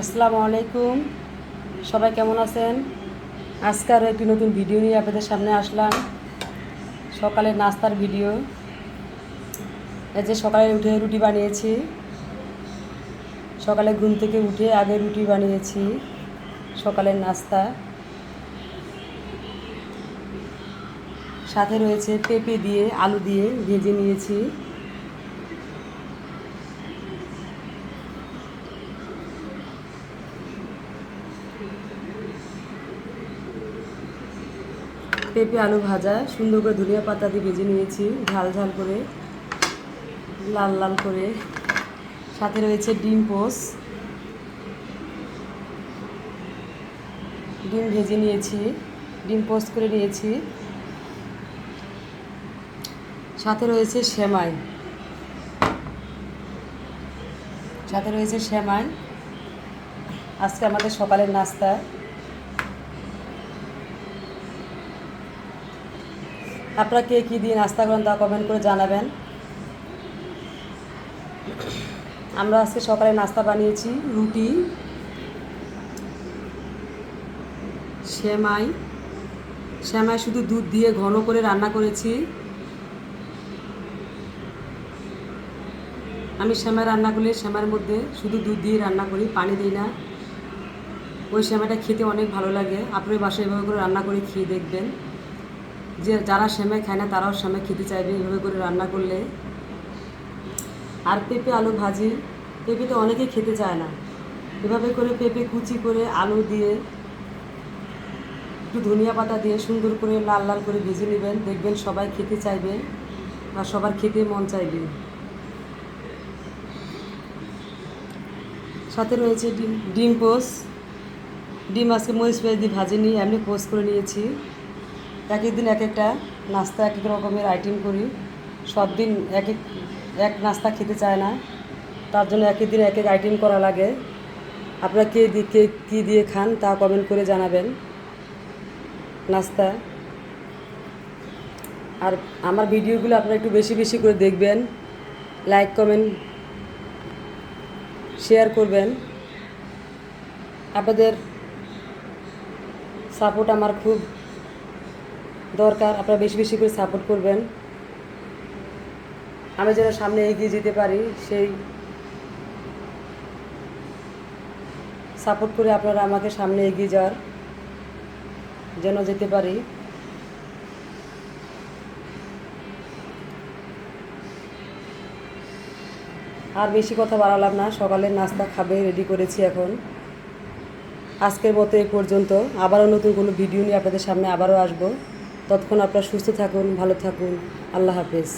আসসালামু আলাইকুম। সবাই কেমন আছেন? আজকে আরও একটি নতুন ভিডিও নিয়ে আপনাদের সামনে আসলাম। সকালের নাস্তার ভিডিও। এই যে সকালে উঠে রুটি বানিয়েছি। সকালে ঘুম থেকে উঠে আগে রুটি বানিয়েছি সকালের নাস্তা। সাথে রয়েছে পেঁপে দিয়ে, আলু দিয়ে ভেজে নিয়েছি। পেঁপে আলু ভাজা, সুন্দর করে ধনিয়া পাতা দিয়ে ভেজে নিয়েছি, ঝাল ঝাল করে, লাল লাল করে। সাথে রয়েছে ডিম পোস। ডিম ভেজে নিয়েছি, ডিম পোস্ট করে নিয়েছি। সাথে রয়েছে সেমাই। সাথে রয়েছে সেমাই। আজকে আমাদের সকালের নাস্তা। আপনারা কে কী দিয়ে নাস্তা করেন তা কমেন্ট করে জানাবেন। আমরা আজকে সকালে নাস্তা বানিয়েছি, রুটি, সেমাই। সেমাই শুধু দুধ দিয়ে ঘন করে রান্না করেছি। আমি সেমাই রান্না করলে সেমাইয়ের মধ্যে শুধু দুধ দিয়ে রান্না করি, পানি দিই না। ওই সেমাইটা খেতে অনেক ভালো লাগে। আপনার বাসায় এভাবে করে রান্না করে খেয়ে দেখবেন। যে যারা সেমাই খায় না, তারাও সেমাই খেতে চাইবে। এভাবে করে রান্না করলে আর পেঁপে, আলু ভাজি, পেঁপে তো অনেকেই খেতে চায় না। এভাবে করে পেঁপে কুচি করে আলু দিয়ে, একটু ধনিয়া পাতা দিয়ে সুন্দর করে লাল লাল করে ভেজে নেবেন। দেখবেন সবাই খেতে চাইবে আর সবার খেতে মন চাইবে। সাথে রয়েছে ডিম ডিম পোস ডিম আজকে মরিচ পেঁয়াজ দিয়ে ভাজে নিয়ে এমনি পোস্ট করে নিয়েছি। এক এক দিন এক একটা নাস্তা এক এক রকমের আইটেম করি। সব দিন এক এক এক নাস্তা খেতে চায় না। তার জন্য এক এক দিন এক এক আইটেম করা লাগে। আপনারা কে দিয়ে কে কী দিয়ে খান তা কমেন্ট করে জানাবেন। নাস্তা। আর আমার ভিডিওগুলো আপনারা একটু বেশি বেশি করে দেখবেন। লাইক কমেন্ট শেয়ার করবেন। আপনাদের সাপোর্ট আমার খুব দরকার, আপনারা বেশি বেশি করে সাপোর্ট করবেন। আমি যেন সামনে এগিয়ে যেতে পারি, সেই সাপোর্ট করে আপনারা আমাকে সামনে এগিয়ে যাওয়ার যেন যেতে পারি। আর বেশি কথা বাড়ালাম না সকালের নাস্তা খাবে রেডি করেছি এখন। আজকের মতো এ পর্যন্ত। আবারও নতুন কোনো ভিডিও নিয়ে আপনাদের সামনে আবারও আসব। ততক্ষণ আপনারা সুস্থ থাকুন ভালো থাকুন। আল্লাহ হাফেজ।